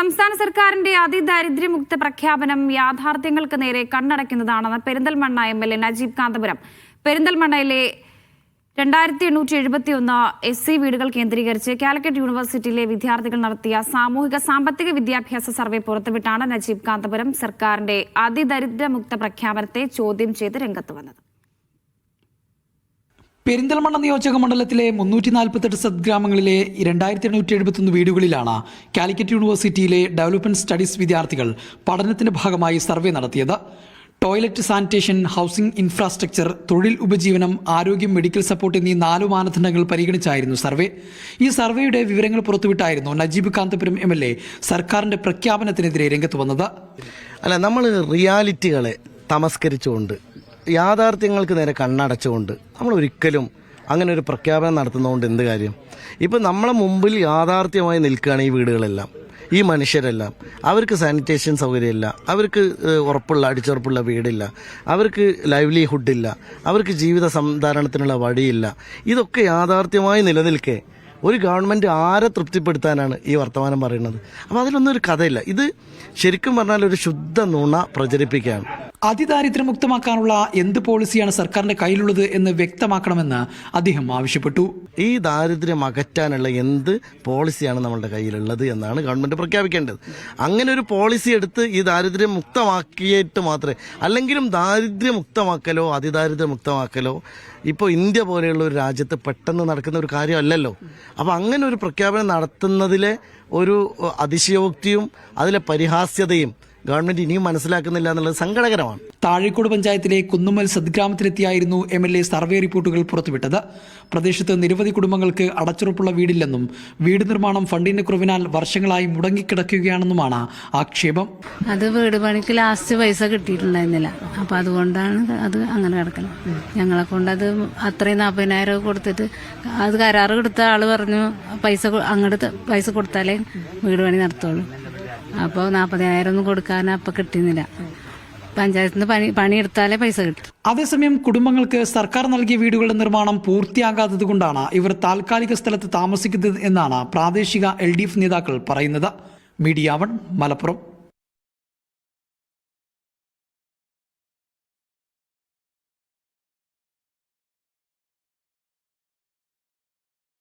സംസ്ഥാന സർക്കാരിന്റെ അതിദാരിദ്ര്യമുക്ത പ്രഖ്യാപനം യാഥാർത്ഥ്യങ്ങൾക്ക് നേരെ കണ്ണടയ്ക്കുന്നതാണെന്ന് Perinthalmanna M L A Najeeb Kanthapuram. പെരിന്തൽമണ്ണയിലെ രണ്ടായിരത്തി എണ്ണൂറ്റി എഴുപത്തി ഒന്ന് എസ് സി വീടുകൾ കേന്ദ്രീകരിച്ച് കാലിക്കറ്റ് യൂണിവേഴ്സിറ്റിയിലെ വിദ്യാർത്ഥികൾ നടത്തിയ സാമൂഹിക സാമ്പത്തിക വിദ്യാഭ്യാസ സർവേ പുറത്തുവിട്ടാണ് നജീബ് കാന്തപുരം സർക്കാരിന്റെ അതിദരിദ്രമുക്ത പ്രഖ്യാപനത്തെ ചോദ്യം ചെയ്ത് രംഗത്ത് വന്നത്. പെരിന്തൽമണ്ണ നിയോജക മണ്ഡലത്തിലെ മുന്നൂറ്റി നാൽപ്പത്തെട്ട് സദ്ഗ്രാമങ്ങളിലെ രണ്ടായിരത്തി എണ്ണൂറ്റി എഴുപത്തൊന്ന് വീടുകളിലാണ് കാലിക്കറ്റ് യൂണിവേഴ്സിറ്റിയിലെ ഡെവലപ്മെന്റ് സ്റ്റഡീസ് വിദ്യാർത്ഥികൾ പഠനത്തിന്റെ ഭാഗമായി സർവേ നടത്തിയത്. ടോയ്ലറ്റ് സാനിറ്റേഷൻ ഹൗസിംഗ് ഇൻഫ്രാസ്ട്രക്ചർ തൊഴിൽ ഉപജീവനം ആരോഗ്യം മെഡിക്കൽ സപ്പോർട്ട് എന്നീ നാലു മാനദണ്ഡങ്ങൾ പരിഗണിച്ചായിരുന്നു സർവേ. ഈ സർവേയുടെ വിവരങ്ങൾ പുറത്തുവിട്ടായിരുന്നു Najeeb Kanthapuram M L A സർക്കാരിന്റെ പ്രഖ്യാപനത്തിനെതിരെ രംഗത്ത് വന്നത്. അല്ല നമ്മൾ റിയാലിറ്റികളെ തമസ്കരിച്ചുകൊണ്ട് യാഥാർത്ഥ്യങ്ങൾക്ക് നേരെ കണ്ണടച്ചുകൊണ്ട് നമ്മൾ ഒരിക്കലും അങ്ങനെ ഒരു പ്രഖ്യാപനം നടത്തുന്നതുകൊണ്ട് എന്ത് കാര്യം? ഇപ്പം നമ്മളെ മുമ്പിൽ യാഥാർത്ഥ്യമായി നിൽക്കുകയാണ് ഈ വീടുകളെല്ലാം. ഈ മനുഷ്യരെല്ലാം. അവർക്ക് സാനിറ്റേഷൻ സൗകര്യമില്ല. അവർക്ക് ഉറപ്പുള്ള അടിച്ചുറപ്പുള്ള വീടില്ല. അവർക്ക് ലൈവ്ലിഹുഡ് ഇല്ല. അവർക്ക് ജീവിത സംധാരണത്തിനുള്ള വഴിയില്ല. ഇതൊക്കെ യാഥാർത്ഥ്യമായി നിലനിൽക്കെ ഒരു ഗവൺമെന്റ് ആരെ തൃപ്തിപ്പെടുത്താനാണ് ഈ വർത്തമാനം പറയുന്നത്? അപ്പോൾ അതിലൊന്നും ഒരു കഥയില്ല. ഇത് ശരിക്കും പറഞ്ഞാൽ ഒരു ശുദ്ധ നുണ പ്രചരിപ്പിക്കുകയാണ്. അതിദാരിദ്ര്യമുക്തമാക്കാനുള്ള എന്ത് പോളിസിയാണ് സർക്കാരിന്റെ കയ്യിലുള്ളത് എന്ന് വ്യക്തമാക്കണമെന്ന് അദ്ദേഹം ആവശ്യപ്പെട്ടു. ഈ ദാരിദ്ര്യം അകറ്റാനുള്ള എന്ത് പോളിസിയാണ് നമ്മളുടെ കയ്യിലുള്ളത് എന്നാണ് ഗവൺമെന്റ് പ്രഖ്യാപിക്കേണ്ടത്. അങ്ങനെ ഒരു പോളിസി എടുത്ത് ഈ ദാരിദ്ര്യം മുക്തമാക്കിയിട്ട് മാത്രമേ അല്ലെങ്കിലും ദാരിദ്ര്യം മുക്തമാക്കലോ അതിദാരിദ്ര്യം മുക്തമാക്കലോ ഇപ്പോൾ ഇന്ത്യ പോലെയുള്ള ഒരു രാജ്യത്ത് പെട്ടെന്ന് നടക്കുന്ന ഒരു കാര്യമല്ലല്ലോ. അപ്പോൾ അങ്ങനെ ഒരു പ്രഖ്യാപനം നടത്തുന്നതിലെ ഒരു അതിശയോക്തിയും അതിലെ പരിഹാസ്യതയും ഗവൺമെന്റ് ഇനിയും മനസ്സിലാക്കുന്നില്ല എന്നുള്ളത് സങ്കടകരമാണ്. താഴേക്കോട് പഞ്ചായത്തിലെ കുന്നുമ്മൽ സദ്ഗ്രാമത്തിലെത്തിയായിരുന്നു എം എൽ എ സർവേ റിപ്പോർട്ടുകൾ പുറത്തുവിട്ടത്. പ്രദേശത്ത് നിരവധി കുടുംബങ്ങൾക്ക് അടച്ചുറപ്പുള്ള വീടില്ലെന്നും വീട് നിർമ്മാണം ഫണ്ടിന്റെ കുറവിനാൽ വർഷങ്ങളായി മുടങ്ങിക്കിടക്കുകയാണെന്നുമാണ് ആക്ഷേപം. അത് വീട് പണിക്ക് ലാസ്റ്റ് പൈസ കിട്ടിയിട്ടുണ്ടായിരുന്നില്ല. അപ്പൊ അതുകൊണ്ടാണ് അത് അങ്ങനെ കിടക്കുന്നത് ഞങ്ങളെ കൊണ്ട് അത് അത്രയും നാൽപ്പതിനായിരം കൊടുത്തിട്ട് അത് കരാറ് കൊടുത്ത ആൾ പറഞ്ഞു പൈസ അങ്ങോട്ട് പൈസ കൊടുത്താലേ വീട് പണി നടത്തുള്ളൂ. അപ്പോൾ നാൽപ്പതിനായിരം ഒന്നും കൊടുക്കാൻ അപ്പം കിട്ടുന്നില്ല. പഞ്ചായത്തിൽ നിന്ന് പണി പണിയെടുത്താലേ പൈസ കിട്ടും. അതേസമയം കുടുംബങ്ങൾക്ക് സർക്കാർ നൽകിയ വീടുകളുടെ നിർമ്മാണം പൂർത്തിയാകാത്തത് കൊണ്ടാണ് ഇവർ താൽക്കാലിക സ്ഥലത്ത് താമസിക്കുന്നത് എന്നാണ് പ്രാദേശിക എൽ നേതാക്കൾ പറയുന്നത്. Media one Malappuram.